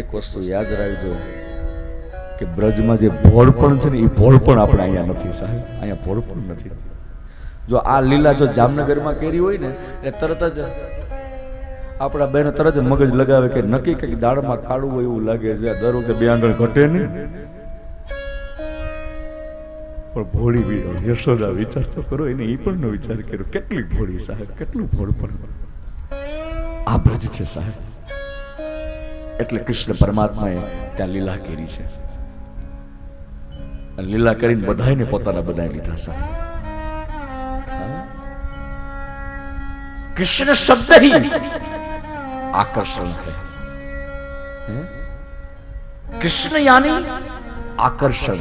એક વસ્તુ યાદ રાખજો કે બ્રજમાં જે ભોળપણ છે ને, એ ભોળપણ આપણે અહીંયા નથી, સાહેબ. અહીંયા ભોળપણ નથી. જો આ લીલા જો જામનગરમાં કેરી હોય ને, એટલે તરત જ આપણા બેન તરત જ મગજ લગાવે કે નક્કી કંઈક દાળમાં કાળું હોય એવું લાગે છે. દર વખતે બે આંગણ ઘટે નહીં. પણ ભોળી બી યશોદા વિચાર તો કરો, એને એ પણ નો વિચાર કર્યો. કેટલી ભોળી સાહેબ, કેટલું ભોળપણ આ બ્રજ છે સાહેબ. એટલે કૃષ્ણ પરમાત્માએ ત્યાં લીલા કરી છે. લીલા કરીને બધાને પોતાના બનાવી લીધા કૃષ્ણ શબ્દ આકર્ષણ હે. કૃષ્ણ યાની આકર્ષણ.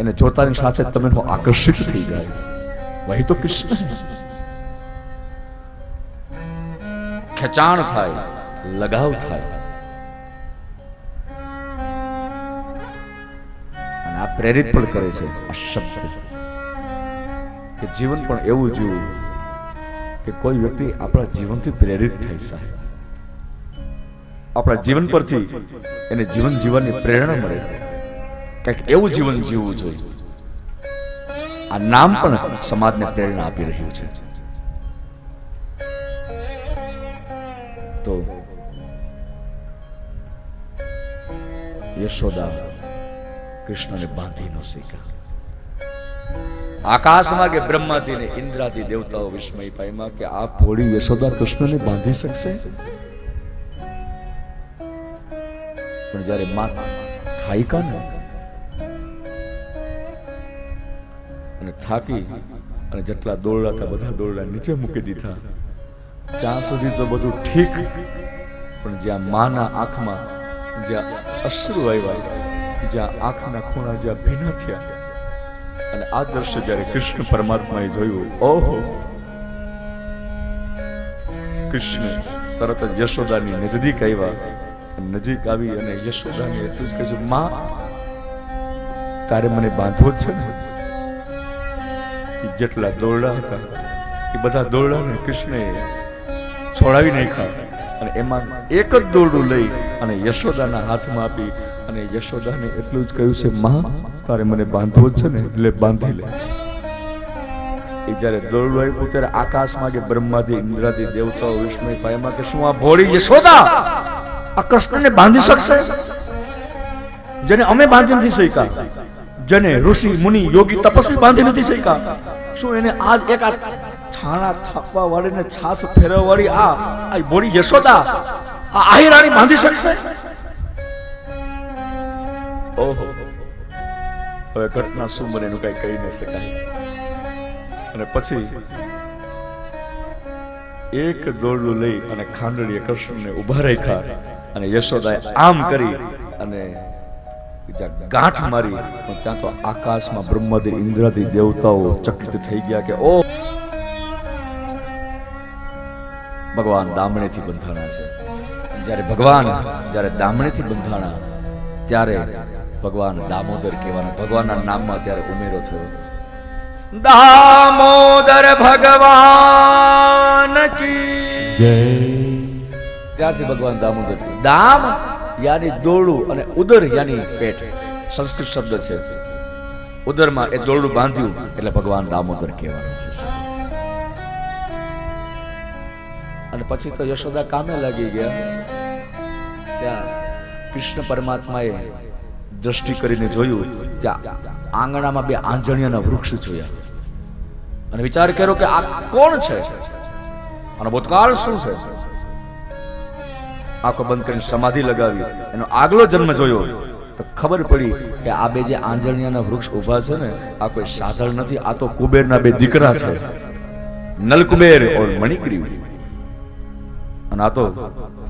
એને જોતાની સાથે તમે આકર્ષિત થઈ જાય વહી તો કૃષ્ણ ખેંચાણ થાય, લગાવ થાય. આ પ્રેરિત પણ કરે છે, આ કે જીવન પણ એવું જીવવું કે કોઈ વ્યક્તિ આપણા જીવનથી પ્રેરિત થઈ શકે આપણા જીવન પરથી એને જીવન જીવવાની પ્રેરણા મળે. કંઈક એવું જીવન જીવવું જોઈએ. આ નામ પણ સમાજને પ્રેરણા આપી રહ્યું છે. તો યશોદા કૃષ્ણને બાંધી ન આકાશમાં કે બ્રહ્માથી ને ઇન્દ્રાથી દેવતાઓ વિસ્મય પામ્યા કે આ ભોળી યશોદા કૃષ્ણને બાંધી શકશે? પણ જ્યારે માં થાય કા ને અને થાકી અને જેટલા દોરડા હતા બધા દોરડા નીચે મૂકી દીધા, ત્યાં સુધી તો બધું ઠીક. પણ જ્યાં માના આંખમાં જ્યાં અશ્રુ આવ્યા જ્યાં આંખના ખૂણા જ્યાં ભીના થયા. અને આ દ્રશ્ય જ્યારે કૃષ્ણ પરમાત્માએ જોયું, ઓહો! કૃષ્ણ તરત જ યશોદાની નજદીક આવ્યા નજીક આવી અને યશોદાને એટલું જ કહેજો માં, તારે મને બાંધવો જ છે ને? જેટલા દોરડા હતા, એ બધા દોરડાને કૃષ્ણએ છોડાવી નાખ્યા અને એમાં એક જ દોરડું લઈ અને યશોદાના હાથમાં આપી અને યશોદાને એટલું જ કહ્યું છે, માં, તારે મને બાંધવો જ છે ને, એટલે બાંધી લે. એ જ્યારે દોરડું આપ્યું, ત્યારે આકાશમાં કે બ્રહ્માથી ઇન્દ્રાથી દેવતાઓ પામ્યા કે શું આ ભોળી યશોદા? આ કૃષ્ણને બાંધી શકશે? જેને અમે બાંધી નથી શક્યા, જેને ઋષિ, મુનિ, યોગી, તપસ્વી બાંધી નથી શક્યા, શું એને આજ એક આ છાણા થાપવા વાળી ને છાસ ફેરવવાળી આ આ ભોળી યશોદા, આ આહિરાણી બાંધી શકશે? ઓહો. હવે ઘટના શું બને એનું કઈ કહી ન શકાય. અને પછી એક દોરડું લઈ અને ખાંડળીએ કૃષ્ણને ઊભા રાખ્યા અને યશોદાએ આમ કરી અને ગાંઠ મારી. પણ ત્યાં તો આકાશમાં બ્રહ્માદી ઇન્દ્રાદી દેવતાઓ ચકિત થઈ ગયા કે, ઓ, ભગવાન દામણેથી બંધાણા છે. જ્યારે ભગવાન જ્યારે દામણેથી બંધાણા, ત્યારે ભગવાન દામોદર કહેવાના. ભગવાનના નામમાં ત્યારે ઉમેરો થયો. દામોદર ભગવાન કી ત્યારથી ભગવાન દામોદર દામ યાની દોરડું અને ઉદર યાની પેટ. સંસ્કૃત શબ્દ છે. ઉદરમાં એ દોરડું બાંધ્યું એટલે ભગવાન દામોદર કહેવાનું છે અને પછી તો યશોદા કામે લાગી ગયા. ત્યાં કૃષ્ણ પરમાત્માએ દ્રષ્ટિ કરીને જોયું ત્યાં આંગણામાં બે આંજણિયાના વૃક્ષ જોયા અને વિચાર કર્યો કે આ કોણ છે? અને ભૂતકાળ શું છે? આંખો બંધ કરીને સમાધિ લગાવી એનો આગલો જન્મ જોયો. તો ખબર પડી કે આ બે જે આંજણિયાના વૃક્ષ ઊભા છે ને, આ કોઈ સાધળ નથી, આ તો કુબેરના બે દીકરા છે. નલકુબેર ઓર મણિગ્રીવ અને આ તો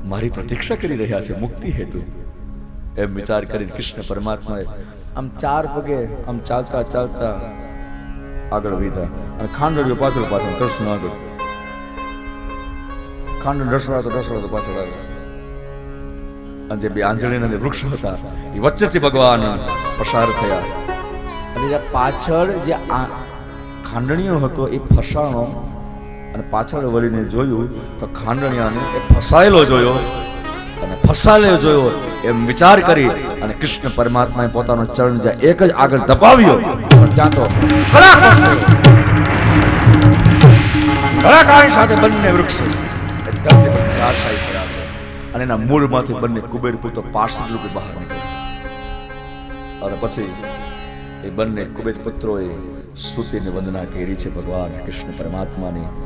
મારી પ્રતીક્ષા કરી રહ્યા છે, મુક્તિ હેતુ. એમ વિચાર કરીને કૃષ્ણ પરમાત્માએ આમ ચાર પગે આમ ચાલતા ચાલતા આગળ વીધા અને ખાંડડીઓ પાછળ પાછળ કૃષ્ણ આગળ. ખાંડ ઢસડાતો ઢસડાતો પાછળ આવ્યો. અને જે બે આંજણીના જે વૃક્ષ હતા, એ વચ્ચેથી ભગવાન પસાર થયા. અને પાછળ જે આ ખાંડણીઓ હતો, એ ફસાણો અને પાછળ વળીને જોયું, તો ખાંડણીયાને એ ફસાયેલો જોયો અને ફસાયેલો જોયો. એમ વિચાર કરી અને કૃષ્ણ પરમાત્માએ પોતાનો ચરણ જ્યાં એક જ આગળ દબાવ્યો પણ ત્યાં તો કલાકારી સાથે બંને વૃક્ષ ધરતી પર ધરાશાયી થયા છે. અને એના મૂળમાંથી બંને કુબેર પુત્ર પાર્ષદ રૂપે બહાર નીકળ્યા. અને પછી એ બંને કુબેર પુત્રોએ સ્તુતિની વંદના કરી છે ભગવાન કૃષ્ણ પરમાત્માની.